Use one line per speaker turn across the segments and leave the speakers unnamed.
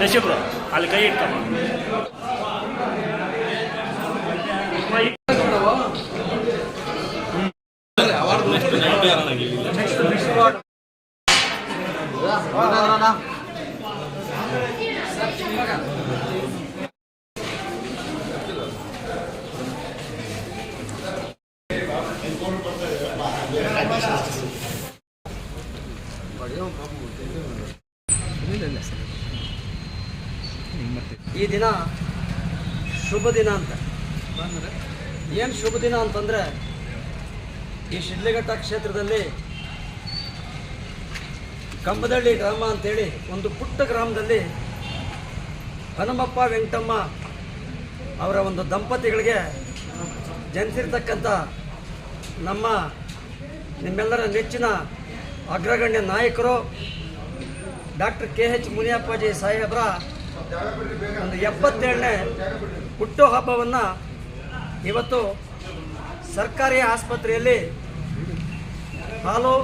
ಶಶಿಬ್ರು ಅಲ್ಲಿ ಕೈ ಇಟ್ಕಮ್ಮ
ಈ ದಿನ ಶುಭ ದಿನ ಅಂತ. ಏನು ಶುಭ ದಿನ ಅಂತಂದರೆ ಈ ಶಿಡ್ಲಘಟ್ಟ ಕ್ಷೇತ್ರದಲ್ಲಿ ಕಂಬದಳ್ಳಿ ಗ್ರಾಮ ಅಂತೇಳಿ ಒಂದು ಪುಟ್ಟ ಗ್ರಾಮದಲ್ಲಿ ಹನುಮಪ್ಪ ವೆಂಕಟಮ್ಮ ಅವರ ಒಂದು ದಂಪತಿಗಳಿಗೆ ಜನಿಸಿರ್ತಕ್ಕಂಥ ನಮ್ಮ ನಿಮ್ಮೆಲ್ಲರ ನೆಚ್ಚಿನ ಅಗ್ರಗಣ್ಯ ನಾಯಕರು ಡಾಕ್ಟರ್ ಕೆ ಎಚ್ ಮುನಿಯಪ್ಪಾಜಿ ಸಾಹೇಬ್ರ ಒಂದು ಎಪ್ಪತ್ತೇಳನೇ ಹುಟ್ಟುಹಬ್ಬವನ್ನು ಇವತ್ತು ಸರ್ಕಾರಿ ಆಸ್ಪತ್ರೆಯಲ್ಲಿ ಹಾಲು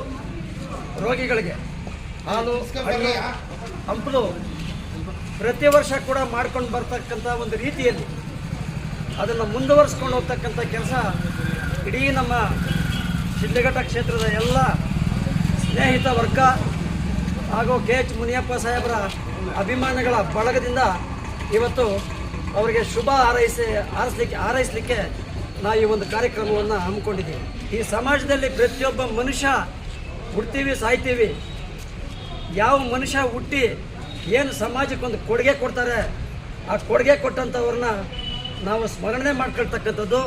ರೋಗಿಗಳಿಗೆ ಹಾಲು ಹಂಪಲು ಪ್ರತಿ ವರ್ಷ ಕೂಡ ಮಾಡ್ಕೊಂಡು ಬರ್ತಕ್ಕಂಥ ಒಂದು ರೀತಿಯಲ್ಲಿ ಅದನ್ನು ಮುಂದುವರಿಸ್ಕೊಂಡು ಹೋಗ್ತಕ್ಕಂಥ ಕೆಲಸ ಇಡೀ ನಮ್ಮ ಶಿಡ್ಲಘಟ್ಟ ಕ್ಷೇತ್ರದ ಎಲ್ಲ ಸ್ನೇಹಿತ ವರ್ಗ ಹಾಗೂ ಕೆ ಎಚ್ ಮುನಿಯಪ್ಪ ಸಾಹೇಬರ ಅಭಿಮಾನಿಗಳ ಬಳಗದಿಂದ ಇವತ್ತು ಅವರಿಗೆ ಶುಭ ಹಾರೈಸಿ, ಹಾರೈಸಲಿಕ್ಕೆ ಹಾರೈಸಲಿಕ್ಕೆ ನಾವು ಈ ಒಂದು ಕಾರ್ಯಕ್ರಮವನ್ನು ಹಮ್ಮಿಕೊಂಡಿದ್ದೀವಿ. ಈ ಸಮಾಜದಲ್ಲಿ ಪ್ರತಿಯೊಬ್ಬ ಮನುಷ್ಯ ಹುಡ್ತೀವಿ, ಸಾಯ್ತೀವಿ. ಯಾವ ಮನುಷ್ಯ ಹುಟ್ಟಿ ಏನು ಸಮಾಜಕ್ಕೆ ಒಂದು ಕೊಡುಗೆ ಕೊಡ್ತಾರೆ, ಆ ಕೊಡುಗೆ ಕೊಟ್ಟಂಥವ್ರನ್ನ ನಾವು ಸ್ಮರಣೆ ಮಾಡ್ಕೊಳ್ತಕ್ಕಂಥದ್ದು,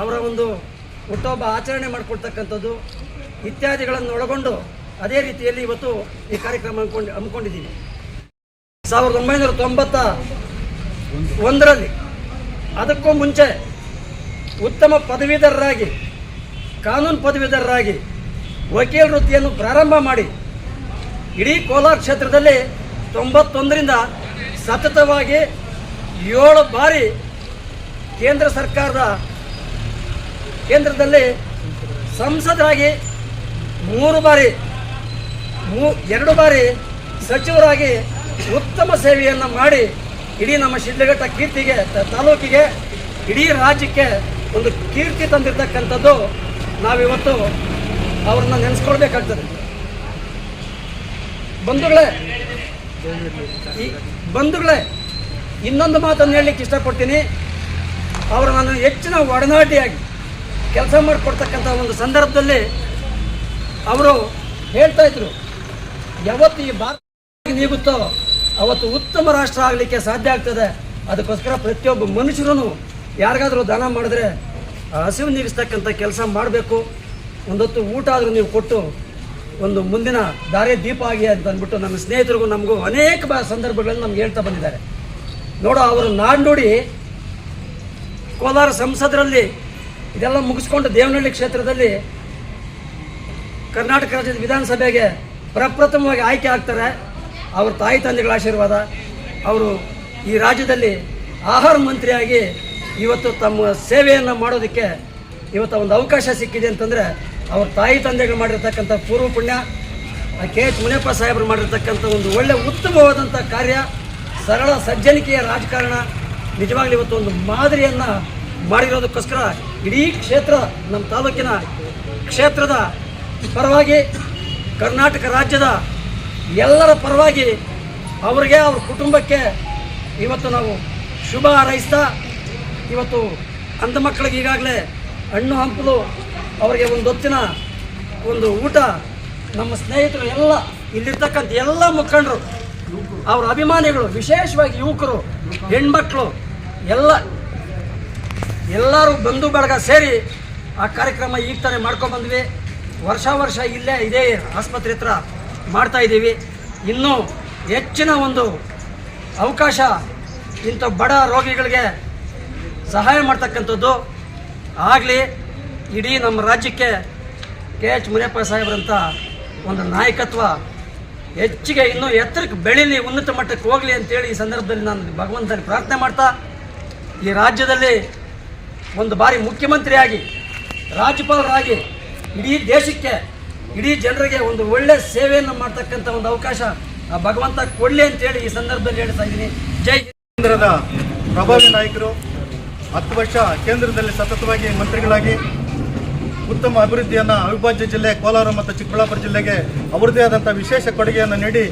ಅವರ ಒಂದು ಹುಟ್ಟೊಬ್ಬ ಆಚರಣೆ ಮಾಡ್ಕೊಳ್ತಕ್ಕಂಥದ್ದು ಇತ್ಯಾದಿಗಳನ್ನು ಒಳಗೊಂಡು ಅದೇ ರೀತಿಯಲ್ಲಿ ಇವತ್ತು ಈ ಕಾರ್ಯಕ್ರಮ ಹಮ್ಮಿಕೊಂಡು ಹಮ್ಮಿಕೊಂಡಿದ್ದೀವಿ. ಸಾವಿರದ ಒಂಬೈನೂರ ತೊಂಬತ್ತ ಒಂದರಲ್ಲಿ ಅದಕ್ಕೂ ಮುಂಚೆ ಉತ್ತಮ ಪದವೀಧರರಾಗಿ, ಕಾನೂನು ಪದವೀಧರರಾಗಿ ವಕೀಲ ವೃತ್ತಿಯನ್ನು ಪ್ರಾರಂಭ ಮಾಡಿ ಇಡೀ ಕೋಲಾರ ಕ್ಷೇತ್ರದಲ್ಲಿ ತೊಂಬತ್ತೊಂದರಿಂದ ಸತತವಾಗಿ ಏಳು ಬಾರಿ ಕೇಂದ್ರ ಸರ್ಕಾರದ ಕೇಂದ್ರದಲ್ಲಿ ಸಂಸದರಾಗಿ ಮೂರು ಬಾರಿ, ಮೂ ಎರಡು ಬಾರಿ ಸಚಿವರಾಗಿ ಉತ್ತಮ ಸೇವೆಯನ್ನು ಮಾಡಿ ಇಡೀ ನಮ್ಮ ಶಿಡ್ಲಘಟ್ಟ ಕೀರ್ತಿಗೆ ತಾಲೂಕಿಗೆ, ಇಡೀ ರಾಜ್ಯಕ್ಕೆ ಒಂದು ಕೀರ್ತಿ ತಂದಿರತಕ್ಕಂಥದ್ದು ನಾವಿವತ್ತು ಅವ್ರನ್ನ ನೆನೆಸ್ಕೊಳ್ಬೇಕಾಗ್ತದೆ. ಬಂಧುಗಳೇ, ಈ ಬಂಧುಗಳೇ, ಇನ್ನೊಂದು ಮಾತನ್ನು ಹೇಳಲಿಕ್ಕೆ ಇಷ್ಟಪಡ್ತೀನಿ. ಅವರು ನಾನು ಹೆಚ್ಚಿನ ಒಡನಾಟಿಯಾಗಿ ಕೆಲಸ ಮಾಡಿಕೊಡ್ತಕ್ಕಂಥ ಒಂದು ಸಂದರ್ಭದಲ್ಲಿ ಅವರು ಹೇಳ್ತಾ ಇದ್ರು, ಯಾವತ್ತು ಈ ಭಾರತ ನೀಗುತ್ತೋ ಅವತ್ತು ಉತ್ತಮ ರಾಷ್ಟ್ರ ಆಗಲಿಕ್ಕೆ ಸಾಧ್ಯ ಆಗ್ತದೆ. ಅದಕ್ಕೋಸ್ಕರ ಪ್ರತಿಯೊಬ್ಬ ಮನುಷ್ಯರೂ ಯಾರಿಗಾದರೂ ದಾನ ಮಾಡಿದ್ರೆ ಹಸಿವು ನೀಗಿಸ್ತಕ್ಕಂಥ ಕೆಲಸ ಮಾಡಬೇಕು. ಒಂದೊತ್ತು ಊಟ ಆದರೂ ನೀವು ಕೊಟ್ಟು, ಒಂದು ಮುಂದಿನ ದಾರಿ ದೀಪ ಆಗಿ ಅಂತ ಅಂದ್ಬಿಟ್ಟು ನಮ್ಮ ಸ್ನೇಹಿತರಿಗೂ ನಮಗೂ ಅನೇಕ ಸಂದರ್ಭಗಳಲ್ಲಿ ನಮ್ಗೆ ಹೇಳ್ತಾ ಬಂದಿದ್ದಾರೆ. ನೋಡೋ, ಅವರು ನಾಣ್ಣುಡಿ ಕೋಲಾರ ಸಂಸದರಲ್ಲಿ, ಇದೆಲ್ಲ ಮುಗಿಸ್ಕೊಂಡು ದೇವನಹಳ್ಳಿ ಕ್ಷೇತ್ರದಲ್ಲಿ ಕರ್ನಾಟಕ ರಾಜ್ಯದ ವಿಧಾನಸಭೆಗೆ ಪ್ರಪ್ರಥಮವಾಗಿ ಆಯ್ಕೆ ಆಗ್ತಾರೆ. ಅವ್ರ ತಾಯಿ ತಂದೆಗಳ ಆಶೀರ್ವಾದ, ಅವರು ಈ ರಾಜ್ಯದಲ್ಲಿ ಆಹಾರ ಮಂತ್ರಿಯಾಗಿ ಇವತ್ತು ತಮ್ಮ ಸೇವೆಯನ್ನು ಮಾಡೋದಕ್ಕೆ ಇವತ್ತು ಒಂದು ಅವಕಾಶ ಸಿಕ್ಕಿದೆ ಅಂತಂದರೆ ಅವ್ರ ತಾಯಿ ತಂದೆಗಳು ಮಾಡಿರ್ತಕ್ಕಂಥ ಪೂರ್ವ ಪುಣ್ಯ ಕೆ ಎಚ್ ಮುನಿಯಪ್ಪ ಸಾಹೇಬರು ಮಾಡಿರ್ತಕ್ಕಂಥ ಒಂದು ಒಳ್ಳೆ ಉತ್ತಮವಾದಂಥ ಕಾರ್ಯ, ಸರಳ ಸಜ್ಜನಿಕೆಯ ರಾಜಕಾರಣ, ನಿಜವಾಗ್ಲೂ ಇವತ್ತು ಒಂದು ಮಾದರಿಯನ್ನು ಮಾಡಿರೋದಕ್ಕೋಸ್ಕರ ಇಡೀ ಕ್ಷೇತ್ರ, ನಮ್ಮ ತಾಲೂಕಿನ ಕ್ಷೇತ್ರದ ಪರವಾಗಿ ಕರ್ನಾಟಕ ರಾಜ್ಯದ ಎಲ್ಲರ ಪರವಾಗಿ ಅವರಿಗೆ ಅವ್ರ ಕುಟುಂಬಕ್ಕೆ ಇವತ್ತು ನಾವು ಶುಭ ಹಾರೈಸ್ತಾ ಇವತ್ತು ಅಂಧ ಮಕ್ಕಳಿಗೆ ಈಗಾಗಲೇ ಹಣ್ಣು ಹಂಪಲು ಅವರಿಗೆ ಒಂದು ಹೊತ್ತಿನ ಒಂದು ಊಟ, ನಮ್ಮ ಸ್ನೇಹಿತರು ಎಲ್ಲ ಇಲ್ಲಿರ್ತಕ್ಕಂಥ ಎಲ್ಲ ಮುಖಂಡರು, ಅವರ ಅಭಿಮಾನಿಗಳು, ವಿಶೇಷವಾಗಿ ಯುವಕರು, ಹೆಣ್ಮಕ್ಳು, ಎಲ್ಲ, ಎಲ್ಲರೂ ಬಂಧು ಬಳಗ ಸೇರಿ ಆ ಕಾರ್ಯಕ್ರಮ ಈಗ ತಾನೇ ಮಾಡ್ಕೊಂಡ್ಬಂದ್ವಿ ವರ್ಷ ವರ್ಷ ಇಲ್ಲೇ ಇದೇ ಆಸ್ಪತ್ರೆ ಹತ್ರ ಮಾಡ್ತಾ ಇದ್ದೀವಿ. ಇನ್ನೂ ಹೆಚ್ಚಿನ ಒಂದು ಅವಕಾಶ ಇಂಥ ಬಡ ರೋಗಿಗಳಿಗೆ ಸಹಾಯ ಮಾಡ್ತಕ್ಕಂಥದ್ದು. ಆಗಲಿ, ಇಡೀ ನಮ್ಮ ರಾಜ್ಯಕ್ಕೆ ಕೆ. ಎಚ್. ಮುನಿಯಪ್ಪ ಸಾಹೇಬ್ರಂಥ ಒಂದು ನಾಯಕತ್ವ ಹೆಚ್ಚಿಗೆ ಇನ್ನೂ ಎತ್ತರಕ್ಕೆ ಬೆಳೀಲಿ, ಉನ್ನತ ಮಟ್ಟಕ್ಕೆ ಹೋಗಲಿ ಅಂತೇಳಿ ಈ ಸಂದರ್ಭದಲ್ಲಿ ನಾನು ಭಗವಂತನ ಪ್ರಾರ್ಥನೆ ಮಾಡ್ತಾ, ಈ ರಾಜ್ಯದಲ್ಲಿ ಒಂದು ಬಾರಿ ಮುಖ್ಯಮಂತ್ರಿಯಾಗಿ, ರಾಜ್ಯಪಾಲರಾಗಿ ಇಡೀ ದೇಶಕ್ಕೆ ಇಡೀ ಜನರಿಗೆ ಒಂದು ಒಳ್ಳೆ ಸೇವೆಯನ್ನು ಮಾಡ್ತಕ್ಕಂಥ ಒಂದು ಅವಕಾಶ ಭಗವಂತ ಕೊಡಲಿ ಅಂತೇಳಿ ಈ ಸಂದರ್ಭದಲ್ಲಿ ಹೇಳ್ತಾ ಇದ್ದೀನಿ. ಜೈ
ಕೇಂದ್ರದ ಪ್ರಭಾವಿ ನಾಯಕರು, ಹತ್ತು ವರ್ಷ ಕೇಂದ್ರದಲ್ಲಿ ಸತತವಾಗಿ ಮಂತ್ರಿಗಳಾಗಿ ಉತ್ತಮ ಅಭಿವೃದ್ಧಿಯನ್ನು ಅವಿಭಾಜ್ಯ ಜಿಲ್ಲೆ ಕೋಲಾರ ಮತ್ತು ಚಿಕ್ಕಬಳ್ಳಾಪುರ ಜಿಲ್ಲೆಗೆ ಅವರದೇ ಆದಂಥ ವಿಶೇಷ ಕೊಡುಗೆಯನ್ನು ನೀಡಿ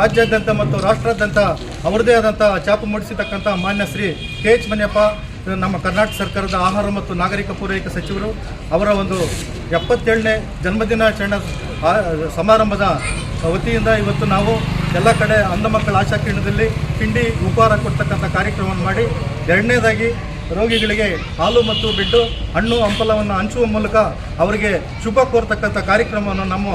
ರಾಜ್ಯಾದ್ಯಂತ ಮತ್ತು ರಾಷ್ಟ್ರಾದ್ಯಂತ ಅವರದೇ ಆದಂಥ ಚಾಪು ಮೂಡಿಸಿರ್ತಕ್ಕಂಥ ಮಾನ್ಯ ಶ್ರೀ ಕೆ ಎಚ್ ಮನಿಯಪ್ಪ ನಮ್ಮ ಕರ್ನಾಟಕ ಸರ್ಕಾರದ ಆಹಾರ ಮತ್ತು ನಾಗರಿಕ ಪೂರೈಕೆ ಸಚಿವರು ಅವರ ಒಂದು ಎಪ್ಪತ್ತೇಳನೇ ಜನ್ಮದಿನಾಚರಣೆ ಸಮಾರಂಭದ ವತಿಯಿಂದ ಇವತ್ತು ನಾವು ಎಲ್ಲ ಕಡೆ ಅಂಧ ಮಕ್ಕಳ ಆಶಾ ಕೇಂದ್ರದಲ್ಲಿ ತಿಂಡಿ ಉಪಹಾರ ಕೊಡ್ತಕ್ಕಂಥ ಕಾರ್ಯಕ್ರಮವನ್ನು ಮಾಡಿ, ಎರಡನೇದಾಗಿ ರೋಗಿಗಳಿಗೆ ಹಾಲು ಮತ್ತು ಬೆಡ್ಡು, ಹಣ್ಣು, ಹಂಪಲವನ್ನು ಹಂಚುವ ಮೂಲಕ ಅವರಿಗೆ ಶುಭ ಕೋರ್ತಕ್ಕಂಥ ಕಾರ್ಯಕ್ರಮವನ್ನು ನಮ್ಮ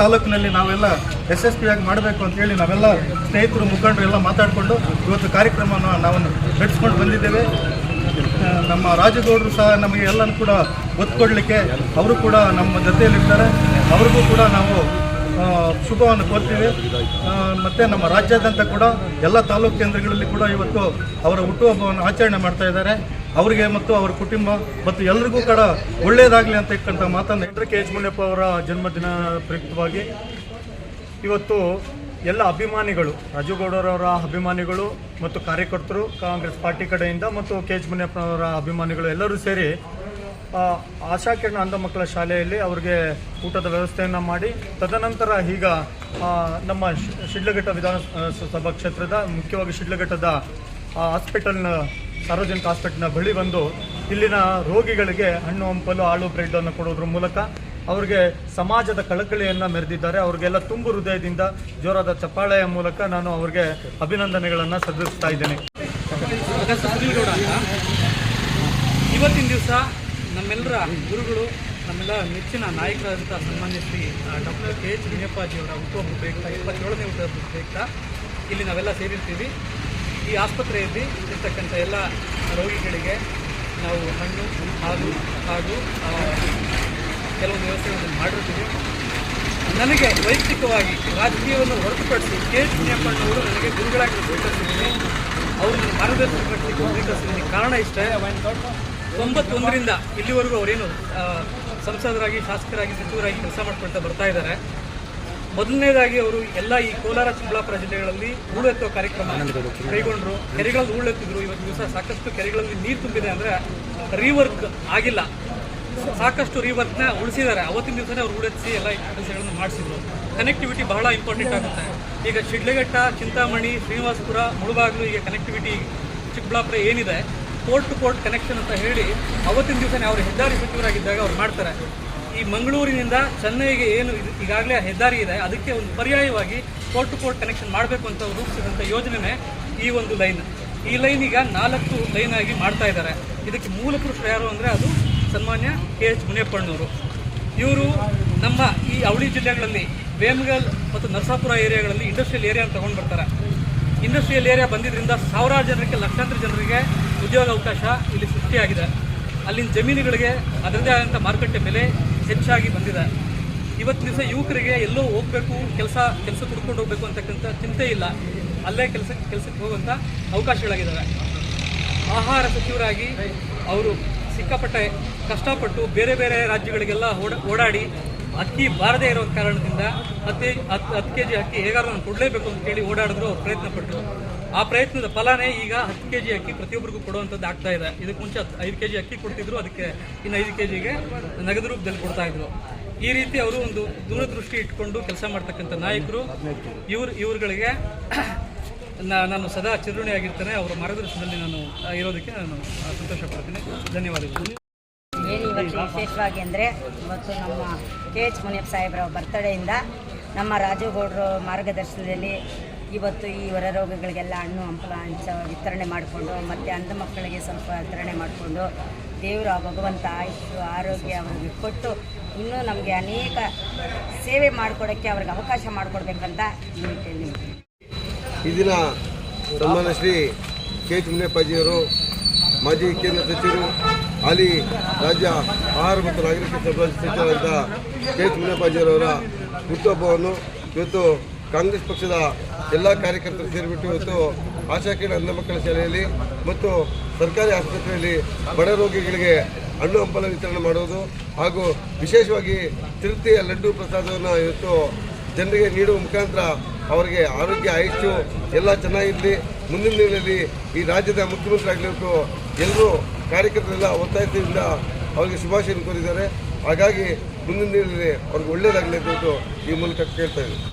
ತಾಲೂಕಿನಲ್ಲಿ ನಾವೆಲ್ಲ ಯಶಸ್ವಿಯಾಗಿ ಮಾಡಬೇಕು ಅಂತೇಳಿ ನಾವೆಲ್ಲ ಸ್ನೇಹಿತರು, ಮುಖಂಡರು ಎಲ್ಲ ಮಾತಾಡಿಕೊಂಡು ಇವತ್ತು ಕಾರ್ಯಕ್ರಮವನ್ನು ನಾವು ನಡೆಸ್ಕೊಂಡು ಬಂದಿದ್ದೇವೆ. ನಮ್ಮ ರಾಜಗೌಡರು ಸಹ ನಮಗೆ ಎಲ್ಲನೂ ಕೂಡ ಒತ್ಕೊಡ್ಲಿಕ್ಕೆ ಅವರು ಕೂಡ ನಮ್ಮ ಜೊತೆಯಲ್ಲಿರ್ತಾರೆ. ಅವ್ರಿಗೂ ಕೂಡ ನಾವು ಶುಭವನ್ನು ಕೋರ್ತೀವಿ. ಮತ್ತು ನಮ್ಮ ರಾಜ್ಯಾದ್ಯಂತ ಕೂಡ ಎಲ್ಲ ತಾಲೂಕು ಕೇಂದ್ರಗಳಲ್ಲಿ ಕೂಡ ಇವತ್ತು ಅವರ ಹುಟ್ಟುಹಬ್ಬವನ್ನು ಆಚರಣೆ ಮಾಡ್ತಾ ಇದ್ದಾರೆ. ಅವರಿಗೆ ಮತ್ತು ಅವರ ಕುಟುಂಬ ಮತ್ತು ಎಲ್ರಿಗೂ ಕೂಡ ಒಳ್ಳೆಯದಾಗಲಿ ಅಂತ ಇಕ್ಕಂಥ ಮಾತನ್ನು ಕೆ ಎಚ್ ಮುನಿಯಪ್ಪ ಅವರ ಜನ್ಮದಿನ ಪ್ರಯುಕ್ತವಾಗಿ ಇವತ್ತು ಎಲ್ಲ ಅಭಿಮಾನಿಗಳು, ರಾಜುಗೌಡರವರ ಅಭಿಮಾನಿಗಳು ಮತ್ತು ಕಾರ್ಯಕರ್ತರು, ಕಾಂಗ್ರೆಸ್ ಪಾರ್ಟಿ ಕಡೆಯಿಂದ ಮತ್ತು ಕೆ ಎಚ್ ಮುನಿಯಪ್ಪನವರ ಅಭಿಮಾನಿಗಳು ಎಲ್ಲರೂ ಸೇರಿ ಆಶಾಕಿರಣ ಅಂಧ ಮಕ್ಕಳ ಶಾಲೆಯಲ್ಲಿ ಅವರಿಗೆ ಊಟದ ವ್ಯವಸ್ಥೆಯನ್ನು ಮಾಡಿ, ತದನಂತರ ಈಗ ನಮ್ಮ ಶಿಡ್ಲಘಟ್ಟ ವಿಧಾನಸಭಾ ಸಭಾ ಕ್ಷೇತ್ರದ, ಮುಖ್ಯವಾಗಿ ಶಿಡ್ಲಘಟ್ಟದ ಹಾಸ್ಪಿಟಲ್ನ, ಸಾರ್ವಜನಿಕ ಹಾಸ್ಪಿಟಲ್ನ ಬಳಿ ಬಂದು ಇಲ್ಲಿನ ರೋಗಿಗಳಿಗೆ ಹಣ್ಣು, ಹಂಪಲು ಆಳು ಬ್ರೆಡ್ಡನ್ನು ಕೊಡೋದ್ರ ಮೂಲಕ ಅವರಿಗೆ ಸಮಾಜದ ಕಳಕಳಿಯನ್ನು ಮೆರೆದಿದ್ದಾರೆ. ಅವ್ರಿಗೆಲ್ಲ ತುಂಬು ಹೃದಯದಿಂದ ಜೋರಾದ ಚಪ್ಪಾಳೆಯ ಮೂಲಕ ನಾನು ಅವ್ರಿಗೆ ಅಭಿನಂದನೆಗಳನ್ನು ಸಲ್ಲಿಸ್ತಾ ಇದ್ದೇನೆ.
ಇವತ್ತಿನ ದಿವಸ ನಮ್ಮೆಲ್ಲರ ಗುರುಗಳು, ನಮ್ಮೆಲ್ಲ ನೆಚ್ಚಿನ ನಾಯಕರಾದಂಥ ಸನ್ಮಾನ್ಯ ಶ್ರೀ ಡಾಕ್ಟರ್ ಕೆ ಎಚ್ ವಿನಯಪ್ಪಾಜಿಯವರ ಹುಟ್ಟುಹಬ್ಬ ಪ್ರಯುಕ್ತ ಇಪ್ಪತ್ತೇಳನೇ ಹುಟ್ಟುಹಬ್ಬ ಪ್ರಯುಕ್ತ ಇಲ್ಲಿ ನಾವೆಲ್ಲ ಸೇರಿರ್ತೀವಿ. ಈ ಆಸ್ಪತ್ರೆಯಲ್ಲಿ ಇರ್ತಕ್ಕಂಥ ಎಲ್ಲ ರೋಗಿಗಳಿಗೆ ನಾವು ಹಣ್ಣು, ಹಾಲು ಹಾಗೂ ಕೆಲವೊಂದು ವ್ಯವಸ್ಥೆಗಳನ್ನು ಮಾಡಿರ್ತೀವಿ. ನನಗೆ ವೈಯಕ್ತಿಕವಾಗಿ ರಾಜಕೀಯವನ್ನು ಹೊರತುಪಡಿಸಿ ಕೆ ಎಸ್ ಮುನಿಯಪ್ಪನವರು ನನಗೆ ಗುರುಗಳಾಗಿ ಸ್ವೀಕರಿಸಿದ್ದೀನಿ. ಅವ್ರನ್ನ ಮಾರ್ಗದರ್ಶಕರಾಗಿ ಸ್ವೀಕರಿಸಿದ್ದೀನಿ. ಕಾರಣ ಇಷ್ಟೇ. ತೊಂಬತ್ತೊಂದರಿಂದ ಇಲ್ಲಿವರೆಗೂ ಅವರೇನು ಸಂಸದರಾಗಿ, ಶಾಸಕರಾಗಿ, ಸಚಿವರಾಗಿ ಕೆಲಸ ಮಾಡ್ಕೊಳ್ತಾ ಬರ್ತಾ ಇದ್ದಾರೆ. ಮೊದಲನೇದಾಗಿ ಅವರು ಎಲ್ಲ ಈ ಕೋಲಾರ, ಚಿಕ್ಕಬಳ್ಳಾಪುರ ಜಿಲ್ಲೆಗಳಲ್ಲಿ ಹೂಳೆತ್ತುವ ಕಾರ್ಯಕ್ರಮ ಕೈಗೊಂಡರು. ಕೆರೆಗಳಲ್ಲಿ ಹೂಳೆತ್ತಿದ್ರು ಇವತ್ತು ದಿವಸ ಸಾಕಷ್ಟು ಕೆರೆಗಳಲ್ಲಿ ನೀರು ತುಂಬಿದೆ ಅಂದರೆ ರೀವರ್ಕ್ ಆಗಿಲ್ಲ. ಸಾಕಷ್ಟು ರೀವರ್ಕ್ನ ಉಳಿಸಿದ್ದಾರೆ. ಅವತ್ತಿನ ದಿವಸನೇ ಅವ್ರು ಉಳಿಸಿ ಎಲ್ಲ ಕೆಲಸಗಳನ್ನು ಮಾಡಿಸಿದ್ರು. ಕನೆಕ್ಟಿವಿಟಿ ಬಹಳ ಇಂಪಾರ್ಟೆಂಟ್ ಆಗುತ್ತೆ. ಈಗ ಶಿಡ್ಲಘಟ್ಟ, ಚಿಂತಾಮಣಿ, ಶ್ರೀನಿವಾಸಪುರ, ಮುಳುಬಾಗ್ಲು, ಈಗ ಕನೆಕ್ಟಿವಿಟಿ ಚಿಕ್ಕಬಳ್ಳಾಪುರ ಏನಿದೆ ಪೋರ್ಟ್ ಟು ಪೋರ್ಟ್ ಕನೆಕ್ಷನ್ ಅಂತ ಹೇಳಿ ಅವತ್ತಿನ ದಿವಸನೇ ಅವರು ಹೆದ್ದಾರಿ ಸಚಿವರಾಗಿದ್ದಾಗ ಅವ್ರು ಮಾಡ್ತಾರೆ. ಈ ಮಂಗಳೂರಿನಿಂದ ಚೆನ್ನೈಗೆ ಏನು ಈಗಾಗಲೇ ಹೆದ್ದಾರಿ ಇದೆ, ಅದಕ್ಕೆ ಒಂದು ಪರ್ಯಾಯವಾಗಿ ಪೋರ್ಟ್ ಟು ಪೋರ್ಟ್ ಕನೆಕ್ಷನ್ ಮಾಡಬೇಕು ಅಂತ ರೂಪಿಸಿದಂಥ ಯೋಜನೆನೇ ಈ ಒಂದು ಲೈನ್. ಈ ಲೈನ್ ಈಗ ನಾಲ್ಕು ಲೈನ್ ಆಗಿ ಮಾಡ್ತಾ ಇದ್ದಾರೆ. ಇದಕ್ಕೆ ಮೂಲ ಪುರುಷರು ಯಾರು ಅಂದರೆ ಅದು ಸನ್ಮಾನ್ಯ ಕೆ ಎಚ್ ಮುನಿಯಪ್ಪಣ್ಣವರು ಇವರು ನಮ್ಮ ಈ ಅವಳಿ ಜಿಲ್ಲೆಗಳಲ್ಲಿ ವೇಮಗಲ್ ಮತ್ತು ನರಸಾಪುರ ಏರಿಯಾಗಳಲ್ಲಿ ಇಂಡಸ್ಟ್ರಿಯಲ್ ಏರಿಯಾ ಅಂತ ತಗೊಂಡು ಬರ್ತಾರೆ. ಇಂಡಸ್ಟ್ರಿಯಲ್ ಏರಿಯಾ ಬಂದಿದ್ದರಿಂದ ಸಾವಿರಾರು ಜನರಿಗೆ, ಲಕ್ಷಾಂತರ ಜನರಿಗೆ ಉದ್ಯೋಗ ಅವಕಾಶ ಇಲ್ಲಿ ಸೃಷ್ಟಿಯಾಗಿದೆ. ಅಲ್ಲಿನ ಜಮೀನುಗಳಿಗೆ ಅದರದೇ ಆದಂಥ ಮಾರುಕಟ್ಟೆ ಬೆಲೆ ಹೆಚ್ಚಾಗಿ ಬಂದಿದೆ. ಇವತ್ತು ದಿವಸ ಯುವಕರಿಗೆ ಎಲ್ಲೋ ಹೋಗಬೇಕು, ಕೆಲಸ ಕೆಲಸ ಹುಡ್ಕೊಂಡು ಹೋಗಬೇಕು ಅಂತಕ್ಕಂಥ ಚಿಂತೆ ಇಲ್ಲ. ಅಲ್ಲೇ ಕೆಲಸ, ಕೆಲಸಕ್ಕೆ ಹೋಗುವಂಥ ಅವಕಾಶಗಳಾಗಿದ್ದಾವೆ ಆಹಾರ ಸಚಿವರಾಗಿ ಅವರು ಸಿಕ್ಕಾಪಟ್ಟೆ ಕಷ್ಟಪಟ್ಟು ಬೇರೆ ಬೇರೆ ರಾಜ್ಯಗಳಿಗೆಲ್ಲ ಓಡ, ಓಡಾಡಿ ಅಕ್ಕಿ ಬಾರದೇ ಇರೋ ಕಾರಣದಿಂದ ಹತ್ತು ಹತ್ತು ಹತ್ತು ಕೆ ಜಿ ಅಕ್ಕಿ ಹೇಗಾದ್ರೂ ನಾನು ಕೊಡಲೇಬೇಕು ಅಂತ ಕೇಳಿ ಓಡಾಡಿದ್ರು ಪ್ರಯತ್ನ ಪಟ್ಟರು ಆ ಪ್ರಯತ್ನದ ಫಲನೇ ಈಗ ಹತ್ತು ಕೆ ಜಿ ಅಕ್ಕಿ ಪ್ರತಿಯೊಬ್ಬರಿಗೂ ಕೊಡುವಂಥದ್ದು ಆಗ್ತಾ ಇದೆ. ಇದಕ್ಕೆ ಮುಂಚೆ ಹತ್ತು, ಐದು ಕೆ ಜಿ ಅಕ್ಕಿ ಕೊಡ್ತಿದ್ರು, ಅದಕ್ಕೆ ಇನ್ನು ಐದು ಕೆ ಜಿಗೆ ನಗದು ರೂಪದಲ್ಲಿ ಕೊಡ್ತಾ ಇದ್ರು. ಈ ರೀತಿ ಅವರು ಒಂದು ದೂರದೃಷ್ಟಿ ಇಟ್ಕೊಂಡು ಕೆಲಸ ಮಾಡ್ತಕ್ಕಂಥ ನಾಯಕರು, ಇವ್ರು, ಇವ್ರುಗಳಿಗೆ ನಾನು ಸದಾ ಚಿರುಣಿಯಾಗಿರ್ತೇನೆ ಅವರ ಮಾರ್ಗದರ್ಶನದಲ್ಲಿ ನಾನು ಇರೋದಕ್ಕೆ ನಾನು ಸಂತೋಷ ಪಡ್ತೀನಿ ಧನ್ಯವಾದಗಳು.
ಏನು ಇವತ್ತು ವಿಶೇಷವಾಗಿ ಅಂದರೆ ಇವತ್ತು ನಮ್ಮ ಕೆ ಎಚ್ ಮುನಿಯಪ್ಪ ಸಾಹೇಬ್ರ ಬರ್ತಡೆಯಿಂದ ನಮ್ಮ ರಾಜೇಗೌಡರು ಮಾರ್ಗದರ್ಶನದಲ್ಲಿ ಇವತ್ತು ಈ ಹೊರ ರೋಗಗಳಿಗೆಲ್ಲ ಹಣ್ಣು, ಹಂಪಲ, ಹಂಚ ವಿತರಣೆ ಮಾಡಿಕೊಂಡು, ಮತ್ತು ಅಂಧ ಮಕ್ಕಳಿಗೆ ಸ್ವಲ್ಪ ವಿತರಣೆ ಮಾಡಿಕೊಂಡು ದೇವರು ಆ ಭಗವಂತ ಆಯುಷು ಆರೋಗ್ಯ ಅವರಿಗೆ ಕೊಟ್ಟು ಇನ್ನೂ ನಮಗೆ ಅನೇಕ ಸೇವೆ ಮಾಡಿಕೊಡೋಕ್ಕೆ, ಅವ್ರಿಗೆ ಅವಕಾಶ ಮಾಡಿಕೊಡ್ಬೇಕಂತ ಈ ನಿಟ್ಟಿನಲ್ಲಿ
ಈ ದಿನ ಸನ್ಮಾನ್ಯ ಶ್ರೀ ಕೆ ಎಚ್ ಮುನಿಯಪ್ಪಾಜಿಯವರು ಮಾಜಿ ಕೇಂದ್ರ ಸಚಿವರು, ಹಾಲಿ ರಾಜ್ಯ ಆಹಾರ ಮತ್ತು ನಾಗರಿಕ ಸರಬರಾಜು ಸಚಿವರಾದ ಕೆ ಎಚ್ ಮುನಿಯಪ್ಪಾಜಿಯವರವರ ಹುಟ್ಟುಹಬ್ಬವನ್ನು ಇವತ್ತು ಕಾಂಗ್ರೆಸ್ ಪಕ್ಷದ ಎಲ್ಲ ಕಾರ್ಯಕರ್ತರು ಸೇರಿಬಿಟ್ಟು ಇವತ್ತು ಆಶಾ ಕಿರಣ ಅಂಧ ಮಕ್ಕಳ ಶಾಲೆಯಲ್ಲಿ ಮತ್ತು ಸರ್ಕಾರಿ ಆಸ್ಪತ್ರೆಯಲ್ಲಿ ಬಡ ರೋಗಿಗಳಿಗೆ ಹಣ್ಣು ಹಂಪಲ ವಿತರಣೆ ಮಾಡುವುದು ಹಾಗೂ ವಿಶೇಷವಾಗಿ ತೃಪ್ತಿಯ ಲಡ್ಡು ಪ್ರಸಾದವನ್ನು ಇವತ್ತು ಜನರಿಗೆ ನೀಡುವ ಮುಖಾಂತರ ಅವರಿಗೆ ಆರೋಗ್ಯ, ಆಯುಷ್ಯು ಎಲ್ಲ ಚೆನ್ನಾಗಿರಲಿ. ಮುಂದಿನ ದಿನಗಳಲ್ಲಿ ಈ ರಾಜ್ಯದ ಮುಖ್ಯಮಂತ್ರಿ ಆಗಲಿಕ್ಕೆ ಎಲ್ಲರೂ ಕಾರ್ಯಕರ್ತರೆಲ್ಲ ಒತ್ತಾಯದಿಂದ ಅವರಿಗೆ ಶುಭಾಶಯ ಕೋರಿದ್ದಾರೆ. ಹಾಗಾಗಿ ಮುಂದಿನ ದಿನದಲ್ಲಿ ಅವ್ರಿಗೆ ಒಳ್ಳೆಯದಾಗಲಿ ಅಂತ ಈ ಮೂಲಕ ಕೇಳ್ತಾ ಇದ್ದೀನಿ.